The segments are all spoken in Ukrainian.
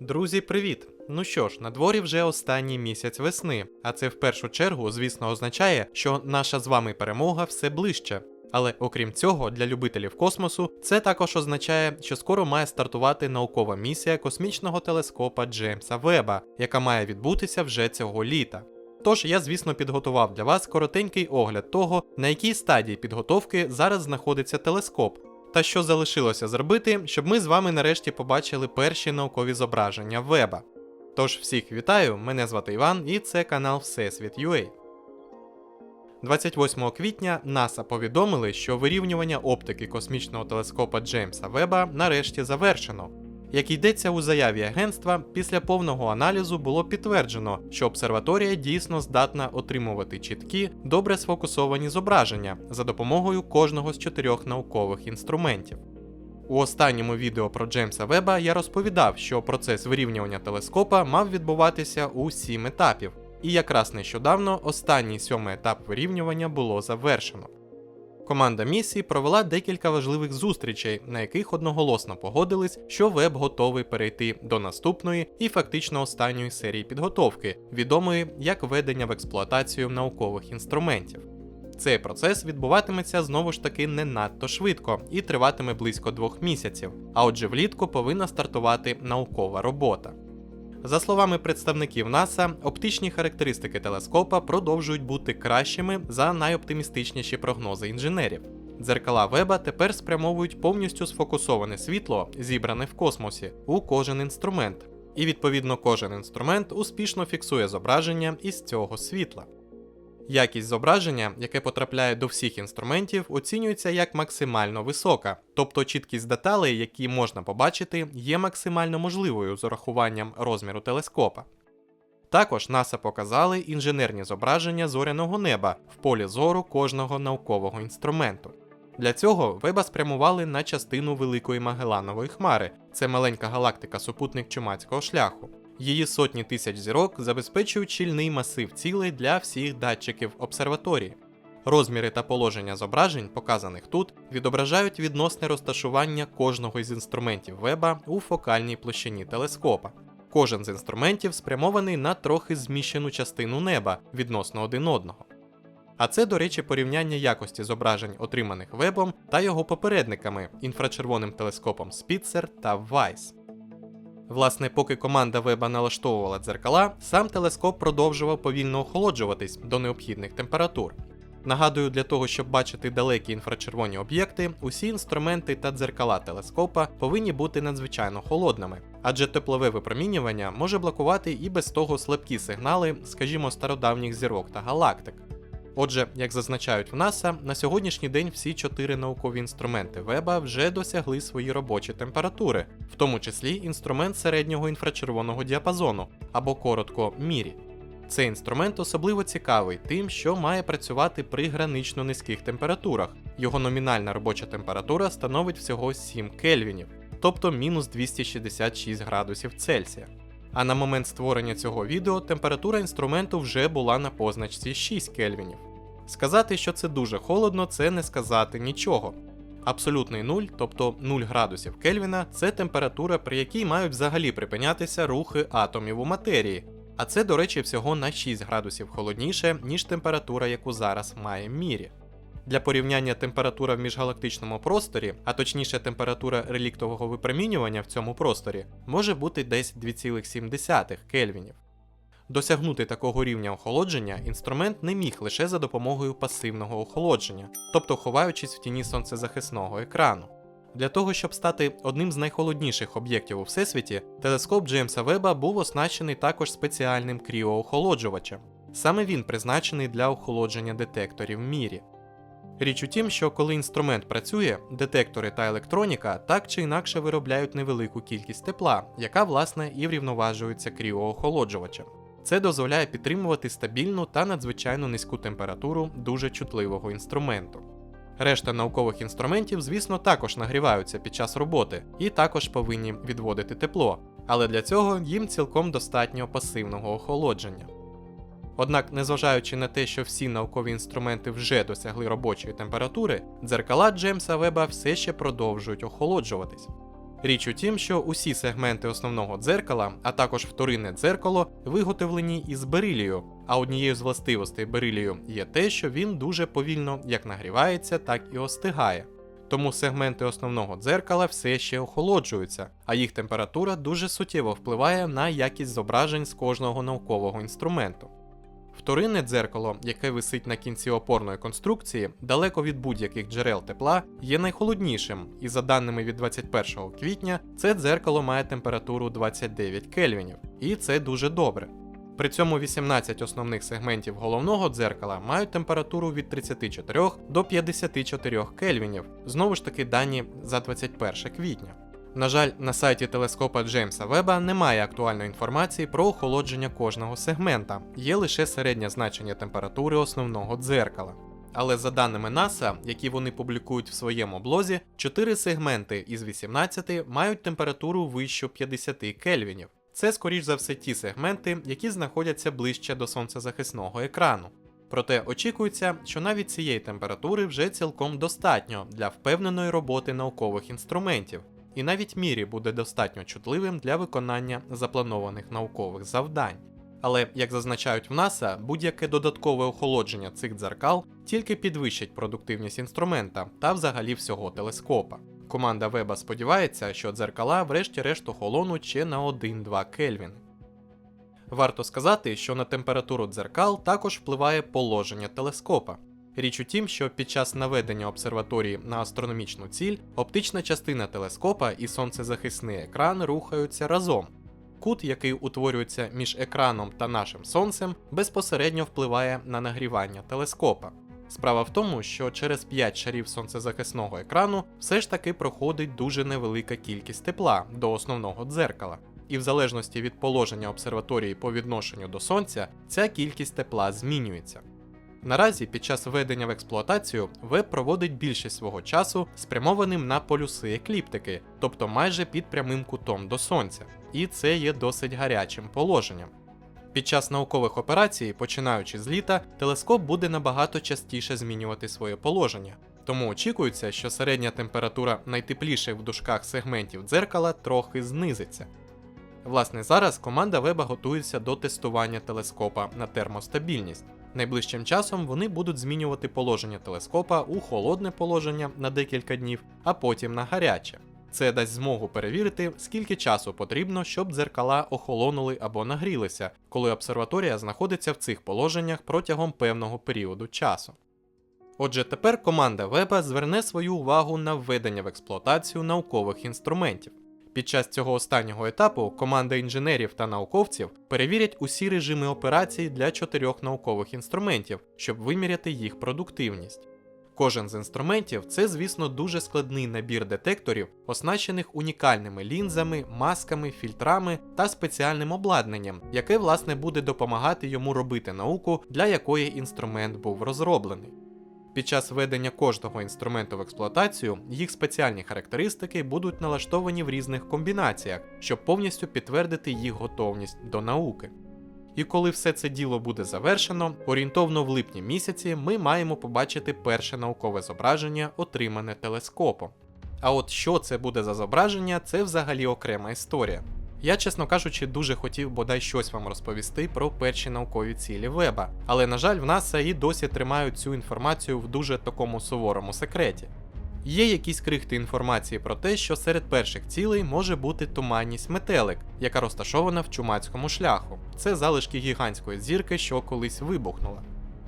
Друзі, привіт! Ну що ж, на дворі вже останній місяць весни, а це в першу чергу, звісно, означає, що наша з вами перемога все ближче. Але окрім цього, для любителів космосу це також означає, що скоро має стартувати наукова місія космічного телескопа Джеймса Веба, яка має відбутися вже цього літа. Тож я, звісно, підготував для вас коротенький огляд того, на якій стадії підготовки зараз знаходиться телескоп, та що залишилося зробити, щоб ми з вами нарешті побачили перші наукові зображення Веба. Тож всіх вітаю, мене звати Іван і це канал Всесвіт UA. 28 квітня НАСА повідомили, що вирівнювання оптики космічного телескопа Джеймса Веба нарешті завершено. Як йдеться у заяві агентства, після повного аналізу було підтверджено, що обсерваторія дійсно здатна отримувати чіткі, добре сфокусовані зображення за допомогою кожного з чотирьох наукових інструментів. У останньому відео про Джеймса Веба я розповідав, що процес вирівнювання телескопа мав відбуватися у сім етапів, і якраз нещодавно останній сьомий етап вирівнювання було завершено. Команда місії провела декілька важливих зустрічей, на яких одноголосно погодились, що веб готовий перейти до наступної і фактично останньої серії підготовки, відомої як введення в експлуатацію наукових інструментів. Цей процес відбуватиметься знову ж таки не надто швидко і триватиме близько двох місяців, а отже, влітку повинна стартувати наукова робота. За словами представників НАСА, оптичні характеристики телескопа продовжують бути кращими за найоптимістичніші прогнози інженерів. Дзеркала Веба тепер спрямовують повністю сфокусоване світло, зібране в космосі, у кожен інструмент, і відповідно кожен інструмент успішно фіксує зображення із цього світла. Якість зображення, яке потрапляє до всіх інструментів, оцінюється як максимально висока, тобто чіткість деталей, які можна побачити, є максимально можливою з урахуванням розміру телескопа. Також НАСА показали інженерні зображення зоряного неба в полі зору кожного наукового інструменту. Для цього веба спрямували на частину Великої Магеланової хмари, це маленька галактика супутник чумацького шляху. Її сотні тисяч зірок забезпечують щільний масив цілей для всіх датчиків обсерваторії. Розміри та положення зображень, показаних тут, відображають відносне розташування кожного із інструментів веба у фокальній площині телескопа. Кожен з інструментів спрямований на трохи зміщену частину неба відносно один одного. А це, до речі, порівняння якості зображень, отриманих вебом та його попередниками інфрачервоним телескопом Spitzer та Weiss. Власне, поки команда веба налаштовувала дзеркала, сам телескоп продовжував повільно охолоджуватись до необхідних температур. Нагадую, для того, щоб бачити далекі інфрачервоні об'єкти, усі інструменти та дзеркала телескопа повинні бути надзвичайно холодними, адже теплове випромінювання може блокувати і без того слабкі сигнали, скажімо, стародавніх зірок та галактик. Отже, як зазначають в НАСА, на сьогоднішній день всі чотири наукові інструменти Веба вже досягли свої робочі температури, в тому числі інструмент середнього інфрачервоного діапазону або коротко мірі. Цей інструмент особливо цікавий тим, що має працювати при гранично низьких температурах. Його номінальна робоча температура становить всього 7 кельвінів, тобто мінус 266 градусів Цельсія. А на момент створення цього відео температура інструменту вже була на позначці 6 кельвінів. Сказати, що це дуже холодно, це не сказати нічого. Абсолютний нуль, тобто 0 градусів Кельвіна, це температура, при якій мають взагалі припинятися рухи атомів у матерії. А це, до речі, всього на 6 градусів холодніше, ніж температура, яку зараз має мірі. Для порівняння температура в міжгалактичному просторі, а точніше температура реліктового випромінювання в цьому просторі, може бути десь 2,7 кельвінів. Досягнути такого рівня охолодження інструмент не міг лише за допомогою пасивного охолодження, тобто ховаючись в тіні сонцезахисного екрану. Для того, щоб стати одним з найхолодніших об'єктів у всесвіті, телескоп Джеймса Веба був оснащений також спеціальним кріоохолоджувачем. Саме він призначений для охолодження детекторів в мірі. Річ у тім, що коли інструмент працює, детектори та електроніка так чи інакше виробляють невелику кількість тепла, яка власне і врівноважується кріоохолоджувачем. Це дозволяє підтримувати стабільну та надзвичайно низьку температуру дуже чутливого інструменту. Решта наукових інструментів, звісно, також нагріваються під час роботи і також повинні відводити тепло, але для цього їм цілком достатньо пасивного охолодження. Однак, незважаючи на те, що всі наукові інструменти вже досягли робочої температури, дзеркала Джеймса Веба все ще продовжують охолоджуватись. Річ у тім, що усі сегменти основного дзеркала, а також вторинне дзеркало, виготовлені із берилію. А однією з властивостей берилію є те, що він дуже повільно як нагрівається, так і остигає. Тому сегменти основного дзеркала все ще охолоджуються, а їх температура дуже суттєво впливає на якість зображень з кожного наукового інструменту. Вторинне дзеркало, яке висить на кінці опорної конструкції, далеко від будь-яких джерел тепла, є найхолоднішим, і за даними від 21 квітня, це дзеркало має температуру 29 кельвінів, і це дуже добре. При цьому 18 основних сегментів головного дзеркала мають температуру від 34 до 54 кельвінів, знову ж таки дані за 21 квітня. На жаль, на сайті телескопа Джеймса Веба немає актуальної інформації про охолодження кожного сегмента, є лише середнє значення температури основного дзеркала. Але за даними НАСА, які вони публікують в своєму блозі, 4 сегменти із 18 мають температуру вищу 50 кельвінів. Це, скоріш за все, ті сегменти, які знаходяться ближче до сонцезахисного екрану. Проте очікується, що навіть цієї температури вже цілком достатньо для впевненої роботи наукових інструментів, і навіть мірі буде достатньо чутливим для виконання запланованих наукових завдань. Але, як зазначають в НАСА, будь-яке додаткове охолодження цих дзеркал тільки підвищить продуктивність інструмента та взагалі всього телескопа. Команда Веба сподівається, що дзеркала врешті-решт охолонуть ще на 1-2 Кельвін. Варто сказати, що на температуру дзеркал також впливає положення телескопа. Річ у тім, що під час наведення обсерваторії на астрономічну ціль оптична частина телескопа і сонцезахисний екран рухаються разом. Кут, який утворюється між екраном та нашим сонцем, безпосередньо впливає на нагрівання телескопа. Справа в тому, що через 5 шарів сонцезахисного екрану все ж таки проходить дуже невелика кількість тепла до основного дзеркала, і в залежності від положення обсерваторії по відношенню до сонця, ця кількість тепла змінюється. Наразі під час введення в експлуатацію веб проводить більшість свого часу спрямованим на полюси екліптики, тобто майже під прямим кутом до сонця, і це є досить гарячим положенням. Під час наукових операцій, починаючи з літа, телескоп буде набагато частіше змінювати своє положення. Тому очікується, що середня температура найтепліших в дужках сегментів дзеркала трохи знизиться. Власне, зараз команда Веба готується до тестування телескопа на термостабільність. Найближчим часом вони будуть змінювати положення телескопа у холодне положення на декілька днів, а потім на гаряче. Це дасть змогу перевірити, скільки часу потрібно, щоб дзеркала охолонули або нагрілися, коли обсерваторія знаходиться в цих положеннях протягом певного періоду часу. Отже, тепер команда Веба зверне свою увагу на введення в експлуатацію наукових інструментів. Під час цього останнього етапу команда інженерів та науковців перевірять усі режими операцій для чотирьох наукових інструментів, щоб виміряти їх продуктивність. Кожен з інструментів це, звісно, дуже складний набір детекторів, оснащених унікальними лінзами, масками, фільтрами та спеціальним обладнанням, яке власне буде допомагати йому робити науку, для якої інструмент був розроблений. Під час введення кожного інструменту в експлуатацію їх спеціальні характеристики будуть налаштовані в різних комбінаціях, щоб повністю підтвердити їх готовність до науки. І коли все це діло буде завершено, орієнтовно в липні місяці ми маємо побачити перше наукове зображення, отримане телескопом. А от що це буде за зображення, це взагалі окрема історія. Я, чесно кажучи, дуже хотів бодай щось вам розповісти про перші наукові цілі веба, але на жаль, в НАСА і досі тримають цю інформацію в дуже такому суворому секреті. Є якісь крихти інформації про те, що серед перших цілей може бути туманність метелик, яка розташована в чумацькому шляху. Це залишки гігантської зірки, що колись вибухнула.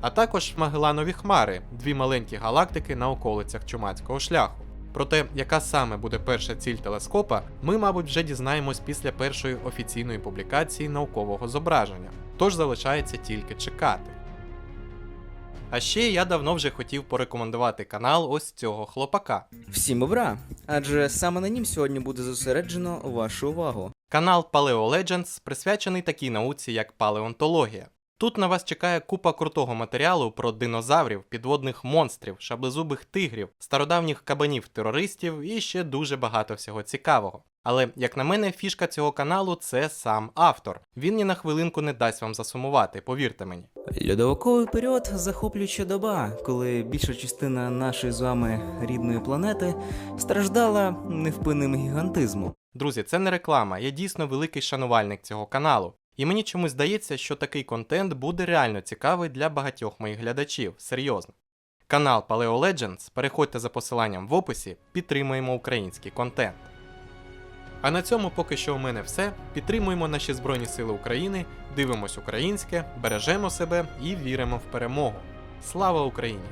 А також Магеланові хмари, дві маленькі галактики на околицях чумацького шляху. Про те, яка саме буде перша ціль телескопа, ми, мабуть, вже дізнаємось після першої офіційної публікації наукового зображення, тож залишається тільки чекати. А ще я давно вже хотів порекомендувати канал ось цього хлопака. Всім обра! Адже саме на нім сьогодні буде зосереджено вашу увагу. Канал Paleo Legends присвячений такій науці, як палеонтологія. Тут на вас чекає купа крутого матеріалу про динозаврів, підводних монстрів, шаблезубих тигрів, стародавніх кабанів-терористів і ще дуже багато всього цікавого. Але, як на мене, фішка цього каналу це сам автор. Він ні на хвилинку не дасть вам засумувати, повірте мені. Льодовиковий період захоплююча доба, коли більша частина нашої з вами рідної планети страждала невпинним гігантизмом. Друзі, це не реклама, я дійсно великий шанувальник цього каналу. І мені чомусь здається, що такий контент буде реально цікавий для багатьох моїх глядачів, серйозно. Канал Paleo Legends, переходьте за посиланням в описі, підтримуємо український контент. А на цьому поки що у мене все. Підтримуємо наші Збройні Сили України, дивимось українське, бережемо себе і віримо в перемогу. Слава Україні!